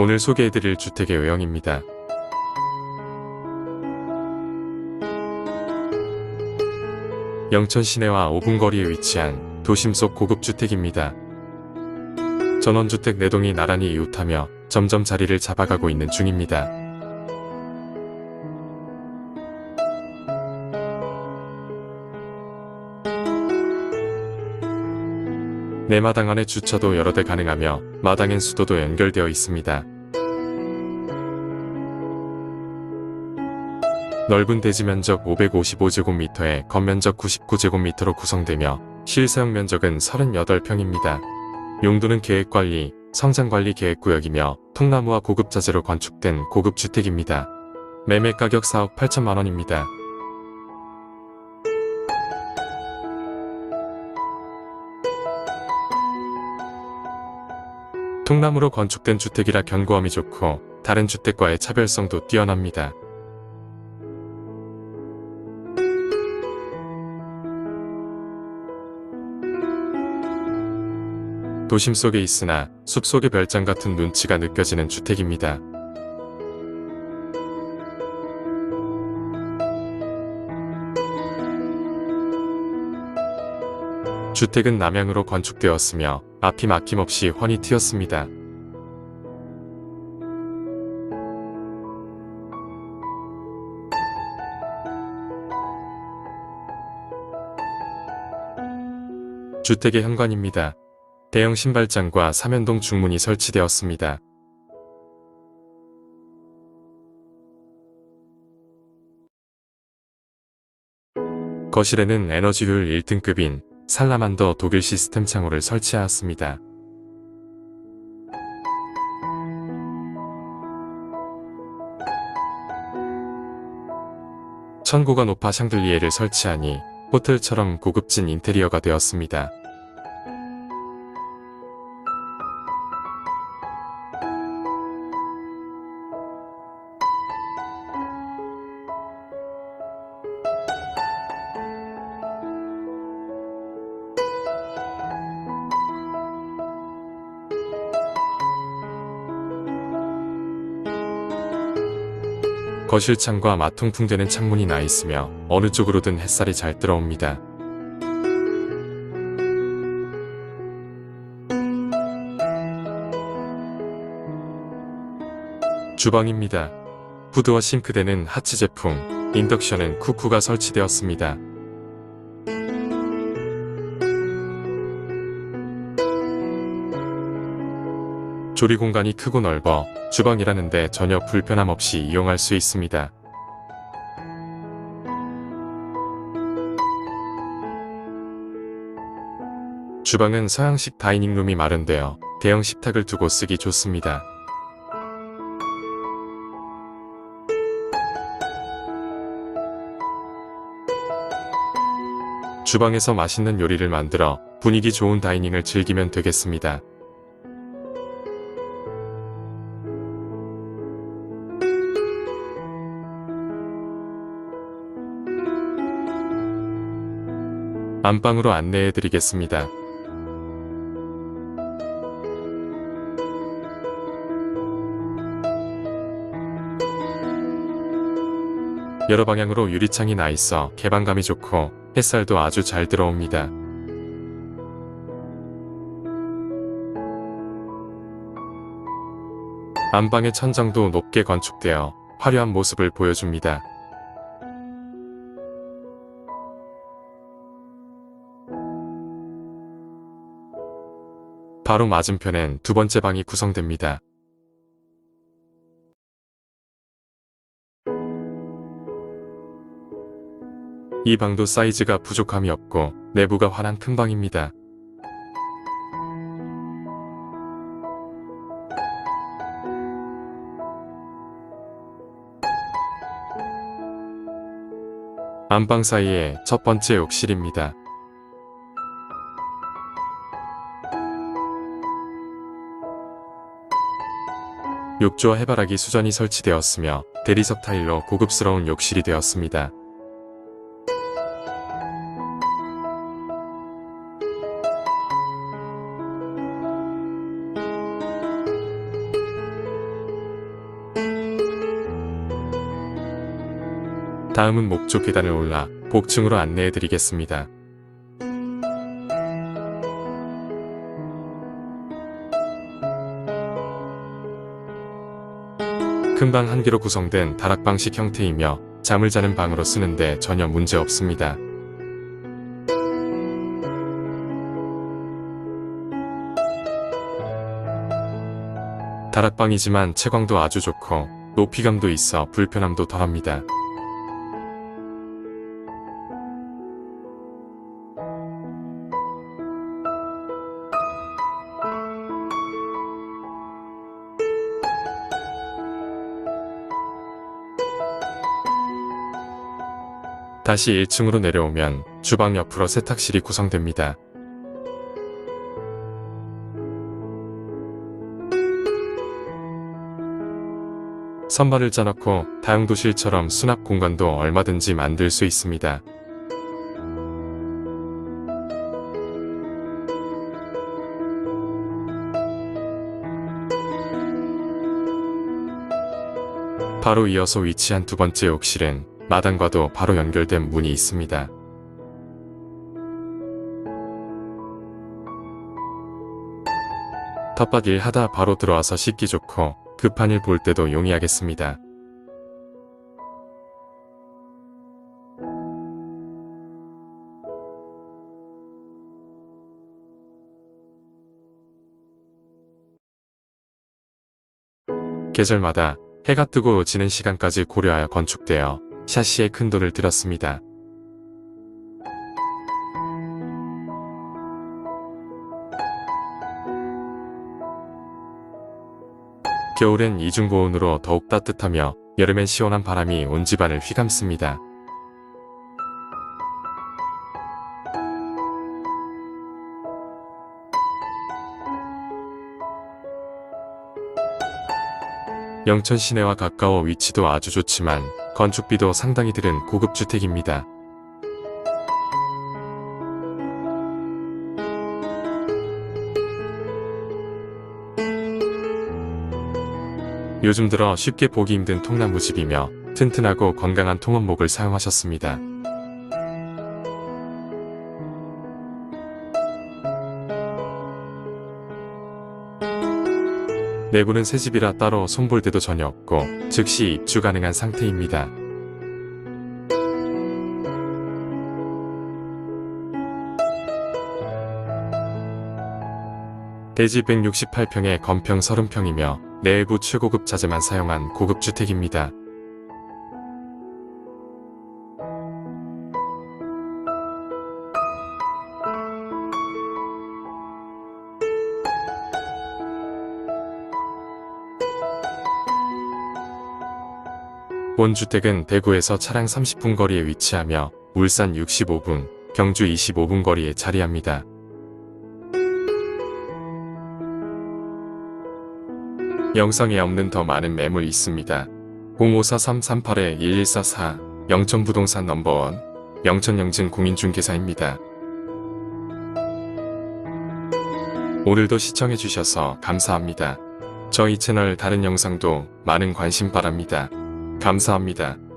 오늘 소개해드릴 주택의 외형입니다. 영천 시내와 5분 거리에 위치한 도심 속 고급 주택입니다. 전원주택 4동이 나란히 이웃하며 점점 자리를 잡아가고 있는 중입니다. 내 마당 안에 주차도 여러 대 가능하며 마당엔 수도도 연결되어 있습니다. 넓은 대지 면적 555제곱미터에 겉면적 99제곱미터로 구성되며 실사용 면적은 38평입니다. 용도는 계획관리, 성장관리 계획구역이며 통나무와 고급 자재로 건축된 고급 주택입니다. 매매 가격 4억 8천만 원입니다. 통나무로 건축된 주택이라 견고함이 좋고 다른 주택과의 차별성도 뛰어납니다. 도심 속에 있으나 숲 속의 별장 같은 눈치가 느껴지는 주택입니다. 주택은 남향으로 건축되었으며 앞이 막힘없이 훤히 트였습니다. 주택의 현관입니다. 대형 신발장과 삼연동 중문이 설치되었습니다. 거실에는 에너지효율 1등급인 살라만더 독일 시스템 창호를 설치하였습니다. 천고가 높아 샹들리에를 설치하니 호텔처럼 고급진 인테리어가 되었습니다. 거실 창과 마통풍되는 창문이 나 있으며 어느 쪽으로든 햇살이 잘 들어옵니다. 주방입니다. 후드와 싱크대는 하츠 제품, 인덕션은 쿠쿠가 설치되었습니다. 조리 공간이 크고 넓어 주방이라는데 전혀 불편함 없이 이용할 수 있습니다. 주방은 서양식 다이닝룸이 마련되어 대형 식탁을 두고 쓰기 좋습니다. 주방에서 맛있는 요리를 만들어 분위기 좋은 다이닝을 즐기면 되겠습니다. 안방으로 안내해 드리겠습니다. 여러 방향으로 유리창이 나 있어 개방감이 좋고 햇살도 아주 잘 들어옵니다. 안방의 천장도 높게 건축되어 화려한 모습을 보여줍니다. 바로 맞은편엔 두 번째 방이 구성됩니다. 이 방도 사이즈가 부족함이 없고 내부가 환한 큰 방입니다. 안방 사이에 첫 번째 욕실입니다. 욕조와 해바라기 수전이 설치되었으며 대리석 타일로 고급스러운 욕실이 되었습니다. 다음은 목조 계단을 올라 복층으로 안내해 드리겠습니다. 큰 방 한 개로 구성된 다락방식 형태이며 잠을 자는 방으로 쓰는데 전혀 문제 없습니다. 다락방이지만 채광도 아주 좋고 높이감도 있어 불편함도 덜합니다. 다시 1층으로 내려오면 주방 옆으로 세탁실이 구성됩니다. 선반을 짜놓고 다용도실처럼 수납 공간도 얼마든지 만들 수 있습니다. 바로 이어서 위치한 두 번째 욕실엔 마당과도 바로 연결된 문이 있습니다. 텃밭 일 하다 바로 들어와서 씻기 좋고 급한 일 볼 때도 용이하겠습니다. 계절마다 해가 뜨고 지는 시간까지 고려하여 건축되어 샤시에 큰 돈을 들였습니다. 겨울엔 이중고온으로 더욱 따뜻하며 여름엔 시원한 바람이 온 집안을 휘감습니다. 영천 시내와 가까워 위치도 아주 좋지만 건축비도 상당히 들은 고급 주택입니다. 요즘 들어 쉽게 보기 힘든 통나무집이며 튼튼하고 건강한 통원목을 사용하셨습니다. 내부는 새 집이라 따로 손볼 데도 전혀 없고 즉시 입주 가능한 상태입니다. 대지 168평에 건평 30평이며 내부 최고급 자재만 사용한 고급 주택입니다. 본주택은 대구에서 차량 30분 거리에 위치하며 울산 65분, 경주 25분 거리에 자리합니다. 영상에 없는 더 많은 매물 있습니다. 054-338-1144 영천부동산 넘버원 영천영진 공인중개사입니다. 오늘도 시청해주셔서 감사합니다. 저희 채널 다른 영상도 많은 관심 바랍니다. 감사합니다.